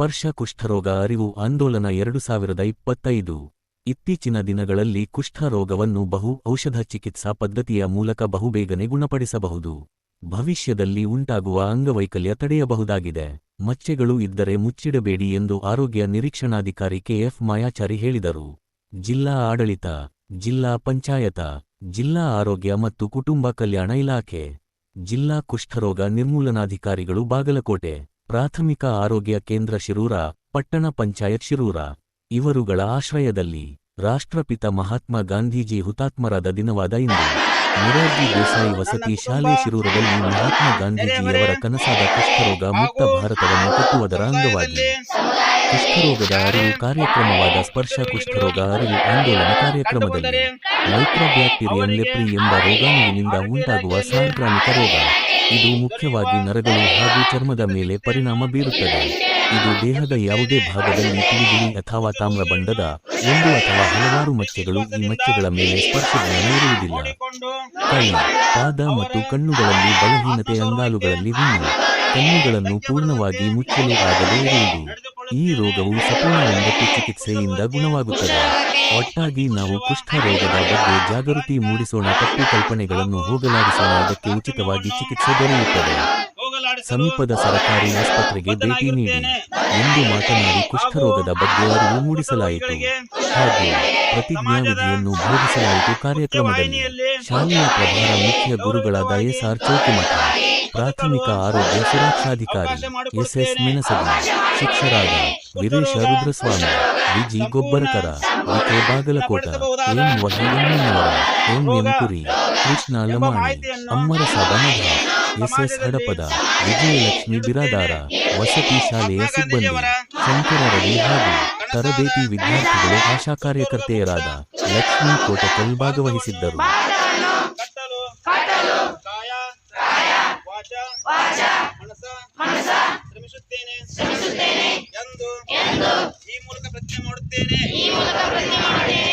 ಸ್ಪರ್ಶ ಕುಷ್ಠರೋಗ ಅರಿವು ಆಂದೋಲನ ಎರಡು ಸಾವಿರದ ಇಪ್ಪತ್ತೈದು. ಇತ್ತೀಚಿನ ದಿನಗಳಲ್ಲಿ ಕುಷ್ಠರೋಗವನ್ನು ಬಹು ಔಷಧ ಚಿಕಿತ್ಸಾ ಪದ್ಧತಿಯ ಮೂಲಕ ಬಹುಬೇಗನೆ ಗುಣಪಡಿಸಬಹುದು. ಭವಿಷ್ಯದಲ್ಲಿ ಉಂಟಾಗುವ ಅಂಗವೈಕಲ್ಯ ತಡೆಯಬಹುದಾಗಿದೆ. ಮಚ್ಚೆಗಳು ಇದ್ದರೆ ಮುಚ್ಚಿಡಬೇಡಿ ಎಂದು ಆರೋಗ್ಯ ನಿರೀಕ್ಷಣಾಧಿಕಾರಿ ಕೆಎಫ್ ಮಾಯಾಚಾರಿ ಹೇಳಿದರು. ಜಿಲ್ಲಾ ಆಡಳಿತ, ಜಿಲ್ಲಾ ಪಂಚಾಯತ, ಜಿಲ್ಲಾ ಆರೋಗ್ಯ ಮತ್ತು ಕುಟುಂಬ ಕಲ್ಯಾಣ ಇಲಾಖೆ, ಜಿಲ್ಲಾ ಕುಷ್ಠರೋಗ ನಿರ್ಮೂಲನಾಧಿಕಾರಿಗಳು ಬಾಗಲಕೋಟೆ. ಪ್ರಾಥಮಿಕ ಆರೋಗ್ಯ ಕೇಂದ್ರ ಶಿರೂರ, ಪಟ್ಟಣ ಪಂಚಾಯತ್ ಶಿರೂರ. ಇವರುಗಳ ಆಶ್ರಯದಲ್ಲಿ ರಾಷ್ಟ್ರಪಿತ ಮಹಾತ್ಮ ಗಾಂಧೀಜಿ ಹುತಾತ್ಮರಾದ ದಿನವಾದ ಇಂದು. ಮೊರಾರ್ಜಿ ದೇಸಾಯಿ ವಸತಿ ಶಾಲೆ ಶಿರೂರದಲ್ಲಿ ಮಹಾತ್ಮ ಗಾಂಧೀಜಿಯವರ ಕನಸಾದ ಕುಷ್ಠರೋಗ ಮುಕ್ತ ಭಾರತವನ್ನು ಕಟ್ಟುವುದರ ಅಂಗವಾಗಿ. ಕುಷ್ಠರೋಗದ ಅರಿವು ಕಾರ್ಯಕ್ರಮವಾದ ಸ್ಪರ್ಶ ಕುಷ್ಠರೋಗ ಅರಿವು ಆಂದೋಲನ ಕಾರ್ಯಕ್ರಮದಲ್ಲಿ ಮೈಕ್ರೋಬ್ಯಾಕ್ಟೀರಿಯಂ ಲೆಪ್ರಿ ಎಂಬ ರೋಗಾಣುವಿನಿಂದ ಉಂಟಾಗುವ ಸಾಂಕ್ರಾಮಿಕ ರೋಗ. ಇದು ಮುಖ್ಯವಾಗಿ ನರಗಳು ಹಾಗೂ ಚರ್ಮದ ಮೇಲೆ ಪರಿಣಾಮ ಬೀರುತ್ತದೆ. ಇದು ದೇಹದ ಯಾವುದೇ ಭಾಗದಲ್ಲಿ ತಿಳಿದಿರಿ ಅಥವಾ ತಾಮ್ರ ಬಂಡದ ಒಂದು ಅಥವಾ ಹಲವಾರು ಮಚ್ಚೆಗಳು ಈ ಮಚ್ಚೆಗಳ ಮೇಲೆ ಸ್ಪರ್ಶವನ್ನು ಇರುವುದಿಲ್ಲ ಕೈ ಪಾದ ಮತ್ತು ಕಣ್ಣುಗಳಲ್ಲಿ ಬಲಹೀನತೆ ಅಂಗಾಲುಗಳಲ್ಲಿ ಹುಣ್ಣು ಕಣ್ಣುಗಳನ್ನು ಪೂರ್ಣವಾಗಿ ಮುಚ್ಚಲು ಆಗದೇ ಇರುವುದು. ಈ ರೋಗವು ಸಪೂರ್ಣ ಒಂಬತ್ತು ಚಿಕಿತ್ಸೆಯಿಂದ ಗುಣವಾಗುತ್ತದೆ. ಒಟ್ಟಾಗಿ ನಾವು ಕುಷ್ಠ ರೋಗದ ಬಗ್ಗೆ ಜಾಗೃತಿ ಮೂಡಿಸೋಣ, ತಪ್ಪು ಕಲ್ಪನೆಗಳನ್ನು ಹೋಗಲಾಡಿಸೋಣ, ಅದಕ್ಕೆ ಉಚಿತವಾಗಿ ಚಿಕಿತ್ಸೆ ದೊರೆಯುತ್ತದೆ. ಸಮೀಪದ ಸರಕಾರಿ ಆಸ್ಪತ್ರೆಗೆ ಭೇಟಿ ನೀಡಿ. ಎಂದು ಮಾತನಾಡಿ ಕುಷ್ಠರೋಗದ ಬಗ್ಗೆ ಅರಿವು ಮೂಡಿಸಲಾಯಿತು. ಹಾಗೆ ಪ್ರತಿಜ್ಞಾವಿಧಿಯನ್ನು ಬೋಧಿಸಲಾಯಿತು ಕಾರ್ಯಕ್ರಮದಲ್ಲಿ. ಶಾಲೆಯ ಪ್ರಭಾರ ಮುಖ್ಯ ಗುರುಗಳಾದ ಎಸ್ಆರ್ ಚೌಕಿಮಠ. ಪ್ರಾಥಮಿಕ ಆರೋಗ್ಯ ಸುರಕ್ಷಾಧಿಕಾರಿ ಎಸ್ಎಸ್ ಮೆಣಸಗಿ ಶಿಕ್ಷರಾದ ವೀರೇಶ ರುದ್ರಸ್ವಾಮಿ, ವಿಜಿ ಗೊಬ್ಬರಕರ ಆಕೆ ಬಾಗಲಕೋಟ ಎಂ ವಹಿಯಮ್ಮನವರ ಎಂ. ಎಂಪುರಿ Krishna Lamani, ಅಮ್ಮರ S S S Hadapad, Vijayalakshmi Biradar, ವಸತಿ ಶಾಲೆಯ ಸಿಬ್ಬಂದಿ ಶಂಕರ ರವಿ ಹಾಗೂ ತರಬೇತಿ ವಿದ್ಯಾರ್ಥಿಗಳು ಆಶಾ ಕಾರ್ಯಕರ್ತೆಯರಾದ ಲಕ್ಷ್ಮೀ ಕೋಟಕಲ್ ಭಾಗವಹಿಸಿದ್ದರು. ವಾಚ. ಮನಸ. ಶ್ರಮಿಸುತ್ತೇನೆ. ಎಂದು. ಈ ಮೂಲಕ ಪ್ರತಿಜ್ಞೆ ಮಾಡುತ್ತೇನೆ.